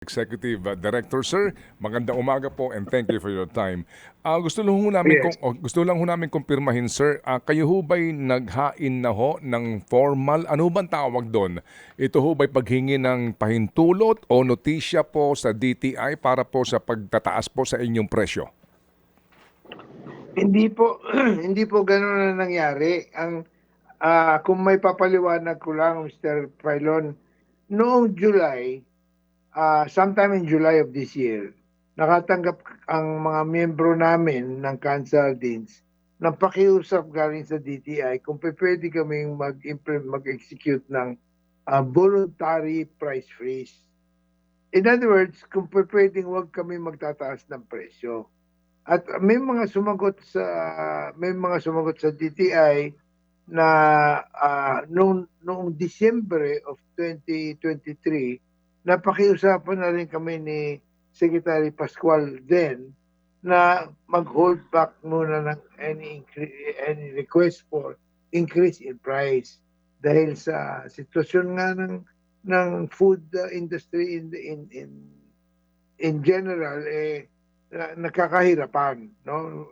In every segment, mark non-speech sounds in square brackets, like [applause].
Executive uh, Director, sir. Magandang umaga po and thank you for your time. Ah, gusto lang ho namin Yes. kung oh, gusto lang ho namin kumpirmahin, sir. ah, kayo ho ba'y naghain na ho ng formal ano bang tawag doon? Ito ho ba'y paghingi ng pahintulot o notisya po sa DTI para po sa pagtataas po sa inyong presyo? Hindi po [clears throat] hindi po ganoon na nangyari. Ang ah, kung may papaliwanag ko lang Mr. Pailon, noong July, ah, sometime in July of this year, nakatanggap ang mga miyembro namin ng Cansardines ng pakiusap galing sa DTI kung pwede kaming mag-execute ng ah, voluntary price freeze. In other words, kung pwedeng huwag kami magtataas ng presyo. At may mga sumagot sa may mga sumagot sa DTI na ah, noong noong Disyembre of 2023 napakiusapan na rin kami ni Secretary Pascual then na mag-hold back muna ng any any request for increase in price. Dahil sa sitwasyon nga ng ng food uh, industry in in in in general eh na- nakakahirapan no?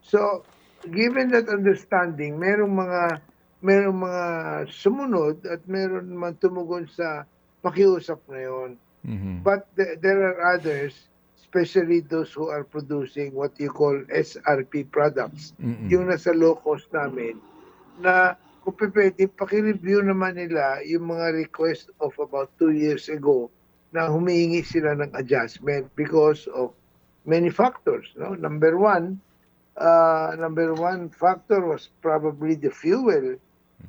So given that understanding merong mga merong mga sumunod at meron man tumugon sa pakiusap na yon Mhm. but th- there are others especially those who are producing what you call SRP products. Mm-mm. yung nasa low cost namin na kung pwede paki-review naman nila yung mga request of about two years ago na humihingi sila ng adjustment because of many factors no? Number one uh, number one factor was probably the fuel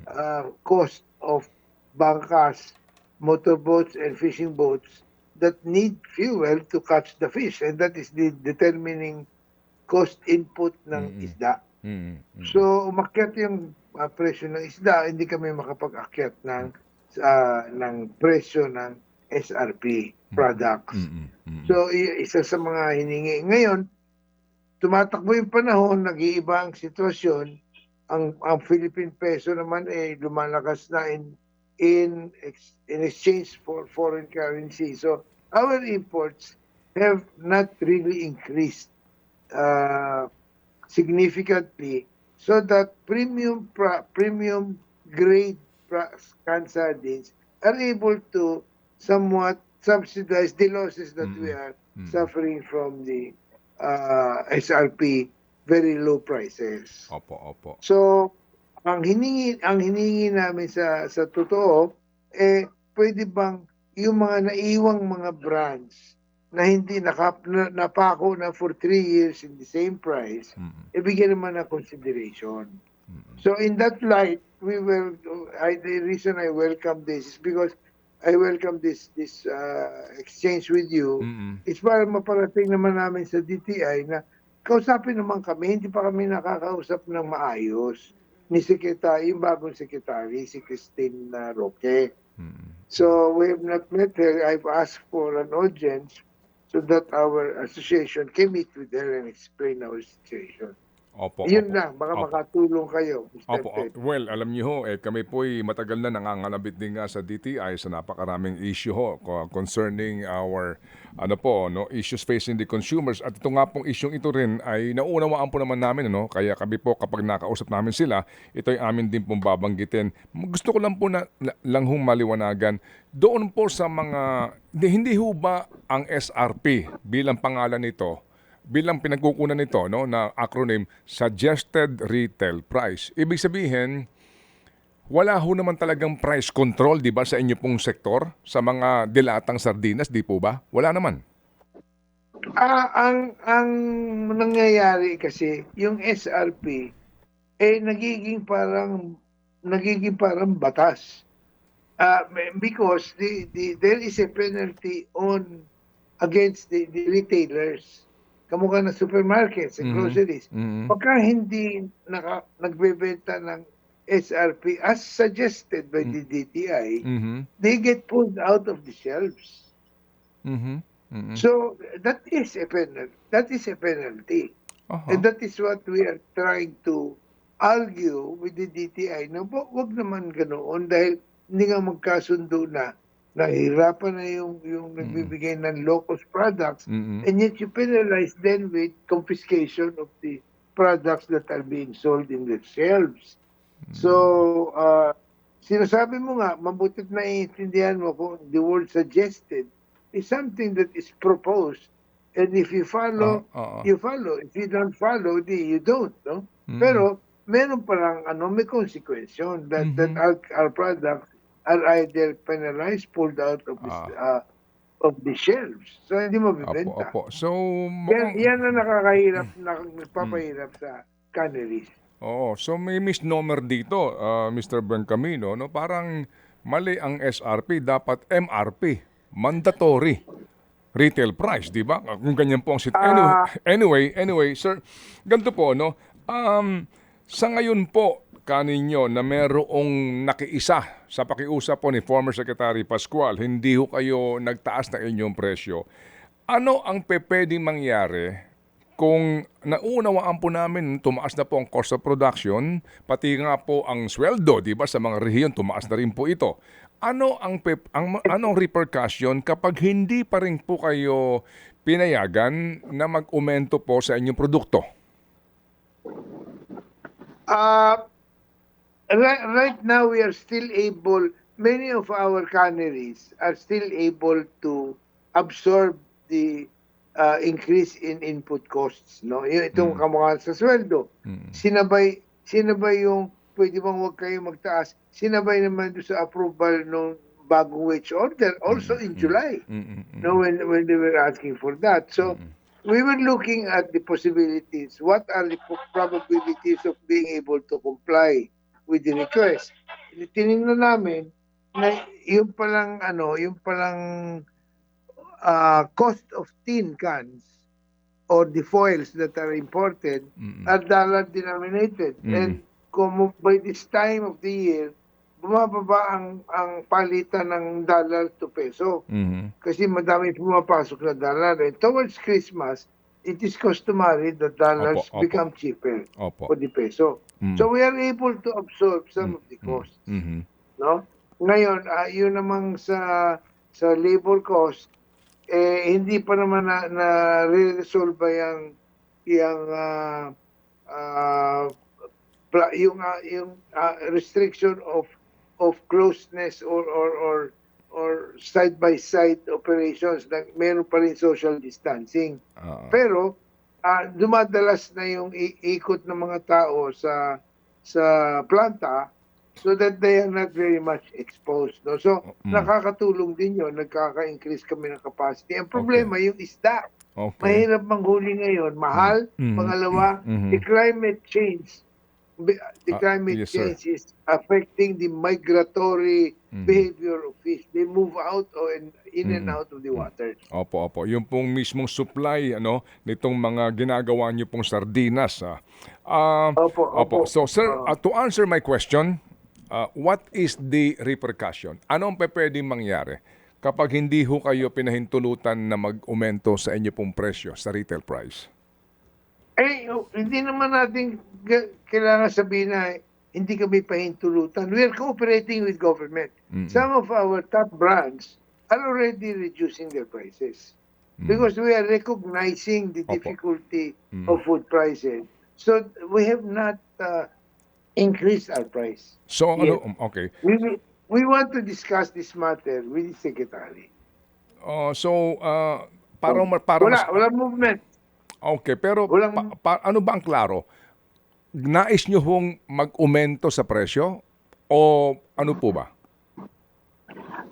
uh, cost of bangkas motorboats and fishing boats that need fuel to catch the fish and that is the determining cost input ng Mm-mm. isda. Mm-mm. So umakyat yung uh, presyo ng isda, hindi kami makapag-akyat ng ah, ng presyo ng SRP products. Mm-mm. Mm-mm. So isa sa mga hiningi ngayon, tumatakbo yung panahon, nag-iiba ang sitwasyon. Ang ang Philippine peso naman eh lumalakas na in in ex- in exchange for foreign currency. So our imports have not really increased uh, significantly so that premium pra- premium grade canned sardines are able to somewhat subsidize the losses that we Mm-mm. are Mm-mm. suffering from the uh, SRP very low prices. Opo, opo. So, ang hiningi ang hiningi namin sa sa totoo eh pwede bang yung mga naiwang mga brands na hindi nakap, na, napako na for three years in the same price, Mm-mm. ibigyan naman ng consideration. Mm-mm. So in that light, we will. I, the reason I welcome this is because I welcome this this uh, exchange with you. Mm-mm. It's para maparating naman namin sa DTI na kausapin naman kami, hindi pa kami nakakausap ng maayos ni Secretary, yung bagong Secretary, si Christine uh, Roque. Mm-mm. So we have not met her. I've asked for an audience so that our association can meet with her and explain our situation. Opo, Yun opo. lang, baka Opo. makatulong kayo, Mr. Opo, Ted. opo. well, alam niyo ho, eh, kami po'y matagal na nangangalabit din nga sa DTI sa napakaraming issue ho co- concerning our ano po, no, issues facing the consumers. At ito nga pong issue ito rin ay naunawaan po naman namin, ano, kaya kami po kapag nakausap namin sila, ito ay amin din pong babanggitin. Gusto ko lang po na, na- lang hong maliwanagan, doon po sa mga, hindi, hindi ho ba ang SRP bilang pangalan nito, bilang pinagkukunan nito no na acronym suggested retail price. Ibig sabihin wala ho naman talagang price control 'di ba sa inyo pong sektor sa mga dilatang sardinas, di po ba? Wala naman. Ah, ang ang nangyayari kasi yung SRP eh nagiging parang nagiging parang batas. Ah, because the, the there is a penalty on against the, the retailers. Kamukha na supermarkets and Mhm. groceries. Mhm. Pagka hindi naka, nagbebenta ng SRP as suggested by the DTI, Mhm. they get pulled out of the shelves. Mhm. Mhm. So that is a penalty. That is a penalty. Aha. And that is what we are trying to argue with the DTI na wa- wag naman ganoon dahil hindi nga magkasundo na nahihirapan na yung, yung nagbibigay ng low-cost products, Mm-mm. and yet you penalize them with confiscation of the products that are being sold in their shelves. So, uh, sinasabi mo nga, mabutit na iintindihan mo kung the word suggested is something that is proposed. And if you follow, Oo, oo. you follow. If you don't follow, di, you don't. No? Mm. Pero, meron parang ano, may consequence yun that, that Mhm. our, our products are either penalized, pulled out of the, uh, of the shelves. So, hindi mo Opo, bibenta. opo. So, Yan, yan ang nakakahirap, na, nagpapahirap sa canneries. Oo, so may misnomer dito, ah, Mr. Bencamino, no? Parang mali ang SRP, dapat MRP, mandatory retail price, di ba? Kung ganyan po ang sit. Anyway, Ah. anyway, anyway, sir, ganito po, no? Um, sa ngayon po, kaninyo na merong nakiisa sa pakiusap po ni former Secretary Pascual, hindi ho kayo nagtaas ng inyong presyo. Ano ang pwedeng mangyari kung naunawaan po namin tumaas na po ang cost of production, pati nga po ang sweldo, di ba, sa mga rehiyon, tumaas na rin po ito. Ano ang, pep, ang anong repercussion kapag hindi pa rin po kayo pinayagan na mag-umento po sa inyong produkto? Uh, right, right now, we are still able, many of our canneries are still able to absorb the uh, increase in input costs. No? Yung itong kamukha sa sweldo. Mm. Sinabay, sinabay yung pwede bang huwag kayo magtaas, sinabay naman sa approval ng bagong wage order also in July. Mm, mm, mm. No, when when they were asking for that. So we were looking at the possibilities. What are the probabilities of being able to comply with the request? Tinignan namin na yung palang ano, yung palang uh, cost of tin cans or the foils that are imported Mm, are dollar denominated. Mm. And kung by this time of the year, bumababa ang ang palitan ng dollar to peso Mhm. kasi madami pumapasok na dollar. And towards Christmas, it is customary that dollars Opo, opo. become cheaper Opo. for the peso. Mm. So we are able to absorb some of the costs. Mhm. No? Ngayon, ah, yun namang sa sa labor cost, eh, hindi pa naman na, na resolve yung yung ah, ah, pla- yung ah, yung ah, restriction of of closeness or or or or side by side operations na meron pa rin social distancing. Ah, Pero ah, dumadalas na yung ikot ng mga tao sa sa planta so that they are not very much exposed. No? So, Mm. nakakatulong din yun. Nagkaka-increase kami ng capacity. Ang problema, yung isda. okay. Mahirap manghuli ngayon. Mahal. Mhm. Pangalawa, Mhm. the climate change. The Ah, climate yes, sir. change is affecting the migratory Mhm. behavior of fish. They move out or in, in and Mhm. out of the water. Opo, opo. Yung pong mismong supply ano nitong mga ginagawa niyo pong sardinas. Ah, Ah, Opo, opo. opo. So sir, ah, to answer my question, ah, what is the repercussion? Ano ang pwedeng mangyari kapag hindi ho kayo pinahintulutan na mag-umento sa inyo pong presyo sa retail price? Eh, hindi naman natin ga- kailangan sabihin na hindi kami pahintulutan. We are cooperating with government. Mm-mm. Some of our top brands are already reducing their prices Mm. because we are recognizing the Opo. difficulty Mm. of food prices. So we have not uh, increased our price. So ano, okay. We, we want to discuss this matter with the secretary. Oh, so ah, para ma- para wala, mas wala movement. Okay, pero Walang- pa- pa- ano ba ang klaro? Nais nyo hong mag-umento sa presyo? O ano po ba?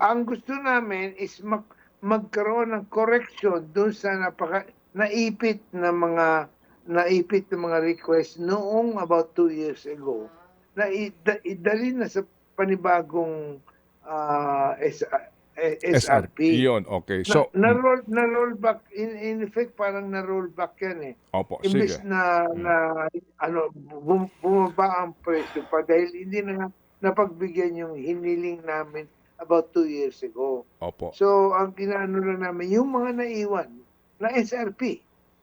ang gusto namin is mag, magkaroon ng correction doon sa napaka naipit na mga naipit na mga request noong about two years ago na ida- idali na sa panibagong S- eh, SRP. Yun, okay. So, na, na, roll, na roll back in, in effect parang na roll back yan eh. opo, Imbes sige. na na ano bum, bumaba ang presyo pa dahil hindi na napagbigyan yung hiniling namin about two years ago. Opo. So, ang kinaano na namin, yung mga naiwan na SRP,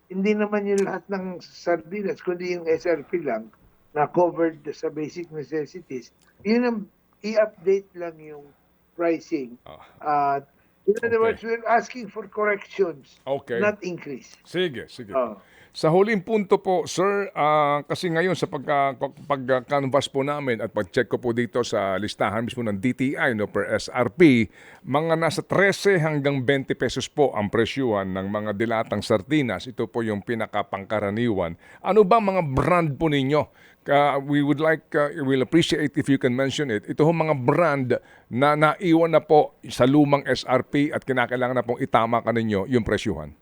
hindi naman yung lahat ng sardinas, kundi yung SRP lang na covered sa basic necessities, yun ang i-update lang yung pricing. Ah, Uh, in other Okay. words, we're asking for corrections, okay. not increase. Sige, sige. Oh. Sa huling punto po, sir, ah, kasi ngayon sa pagka, pagka-canvas po namin at pag-check ko po dito sa listahan mismo ng DTI no, per SRP, mga nasa 13 hanggang 20 pesos po ang presyuhan ng mga dilatang sardinas. Ito po yung pinakapangkaraniwan. Ano ba mga brand po ninyo? Ka- we would like, uh, we'll appreciate if you can mention it. Ito ho mga brand na naiwan na po sa lumang SRP at kinakailangan na pong itama ka ninyo yung presyuhan.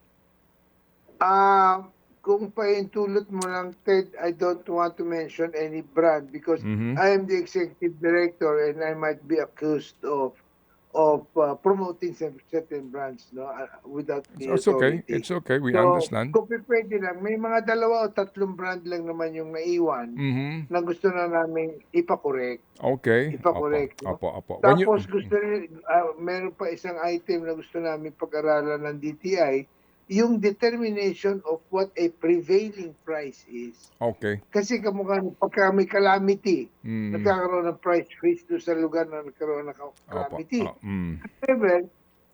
Ah, kung paintulot mo lang, Ted, I don't want to mention any brand because Mhm. I am the executive director and I might be accused of of uh, promoting certain brands no uh, without the It's okay. It's okay. We So, understand. Kung pwede lang, may mga dalawa o tatlong brand lang naman yung naiwan Mhm. na gusto na namin ipakorek. Okay. Ipa-correct, no? Opo, opo. When you- Tapos gusto rin, ah, meron pa isang item na gusto namin pag-aralan ng DTI, yung determination of what a prevailing price is. Okay. Kasi kamukha pagka may calamity, Mm. nagkakaroon ng price freeze doon sa lugar na nagkaroon ng calamity. Ah, mm. However,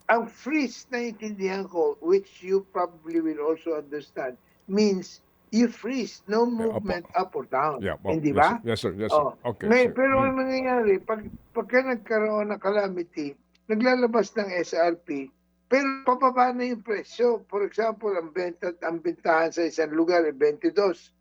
ang freeze na intindihan ko, which you probably will also understand, means you freeze, no movement up or down. Yeah. well, Hindi yes, ba? sir. Yes, sir. Yes, sir. Oh. Okay. May, sir. pero Mm. ang nangyayari, pag, pagka nagkaroon ng calamity, naglalabas ng SRP, pero pababa na yung presyo. For example, ang benta ang bentahan sa isang lugar ay 22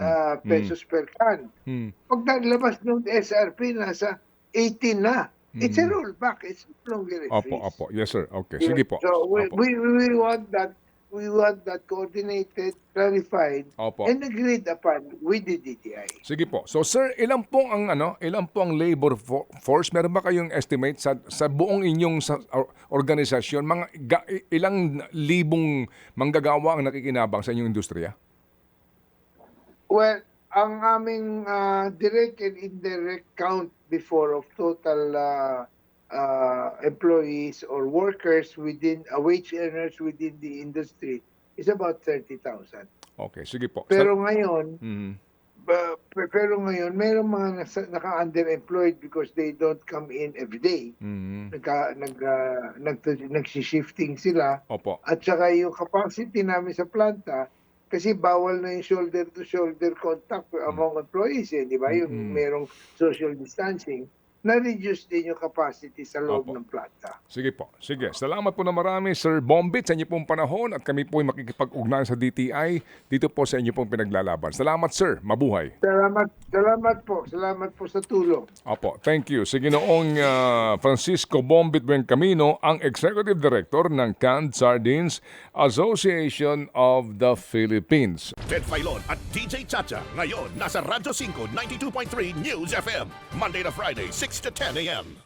ah, Mm. pesos per can. Mm. Pag naglabas ng SRP, nasa 18 na. It's a Mm. rollback. It's no longer a Opo, opo. Yes, sir. Okay. Sige po. So we, Opo. we, we want that we want that coordinated, clarified, Opo. and agreed upon with the DTI. Sige po. So sir, ilan po ang ano, ilan po ang labor fo- force? Meron ba kayong estimate sa sa buong inyong sa, or- organisasyon mga ga- ilang libong manggagawa ang nakikinabang sa inyong industriya? Well, ang aming ah, direct and indirect count before of total ah, ah, employees or workers within, uh, wage earners within the industry is about 30,000. Okay, sige po. Pero ngayon, ba- pe- pero ngayon, mayroong mga naka-underemployed because they don't come in every day. Mhm. Nagka, nag, ah, nag, nagsishifting sila. Opo. At saka yung capacity namin sa planta, kasi bawal na yung shoulder-to-shoulder contact among employees, eh, di ba? Yung Mm. merong social distancing, na-reduce din yung capacity sa loob Opo. ng planta. Sige po. Sige. Salamat po na marami, Sir Bombit, sa inyo pong panahon at kami po ay makikipag-ugnayan sa DTI dito po sa inyo pong pinaglalaban. Salamat, Sir. Mabuhay. Salamat, salamat po. Salamat po sa tulong. Opo, thank you. Sige noong ah, Francisco Bombit Buencamino, ang Executive Director ng Canned Sardines Association of the Philippines. Ted Filon at DJ Chacha. Ngayon, nasa Radyo 5, 92.3 News FM. Monday to Friday, 6 to 10 a.m.